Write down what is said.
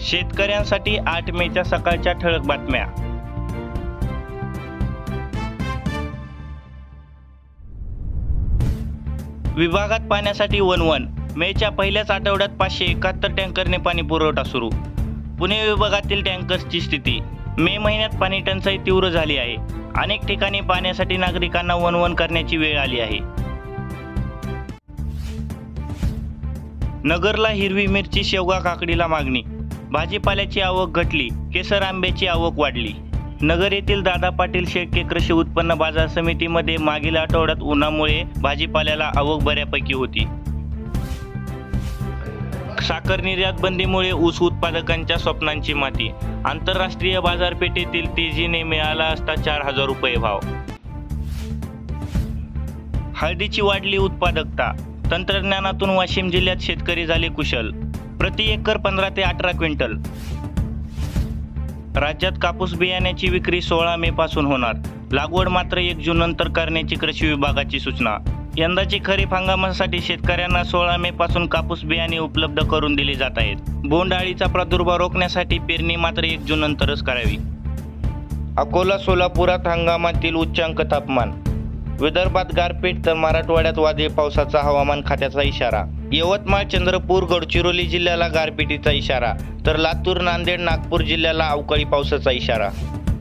शेतकऱ्यांसाठी आठ मेच्या सकाळच्या ठळक बातम्या. विभागात पाण्यासाठी वन वन मेच्या पहिल्याच आठवड्यात पाचशे एकाहत्तर टँकरने पाणी पुरवठा सुरू. पुणे विभागातील टँकर्सची स्थिती. मे महिन्यात पाणी टंचाई तीव्र झाली आहे. अनेक ठिकाणी पाण्यासाठी नागरिकांना वनवन करण्याची वेळ आली आहे. नगरला हिरवी मिरची शेवगा काकडीला मागणी. भाजीपाल्याची आवक घटली केसर आंब्याची आवक वाढली. नगर येथील दादा पाटील शेळके कृषी उत्पन्न बाजार समितीमध्ये मागील आठवड्यात उन्हामुळे भाजीपाल्याला आवक बऱ्यापैकी होती. साखर निर्यात बंदीमुळे ऊस उत्पादकांच्या स्वप्नांची माती. आंतरराष्ट्रीय बाजारपेठेतील तेजीने मिळाला असता चार हजार रुपये भाव. हळदीची वाढली उत्पादकता. तंत्रज्ञानातून वाशिम जिल्ह्यात शेतकरी झाले कुशल. प्रति एकर पंधरा ते अठरा क्विंटल. राज्यात कापूस बियाण्याची विक्री सोळा मे पासून होणार. लागवड मात्र एक जून नंतर करण्याची कृषी विभागाची सूचना. यंदाची खरीप हंगामासाठी शेतकऱ्यांना सोळा मे पासून कापूस बियाणे उपलब्ध करून दिले जात आहेत. बोंडअळीचा प्रादुर्भाव रोखण्यासाठी पेरणी मात्र एक जून नंतरच करावी. अकोला सोलापुरात हंगामातील उच्चांक तापमान. विदर्भात गारपीट तर मराठवाड्यात वादळी पावसाचा हवामान खात्याचा इशारा. यवतमाळ चंद्रपूर गडचिरोली जिल्ह्याला गारपिटीचा इशारा तर लातूर नांदेड नागपूर जिल्ह्याला अवकाळी पावसाचा इशारा.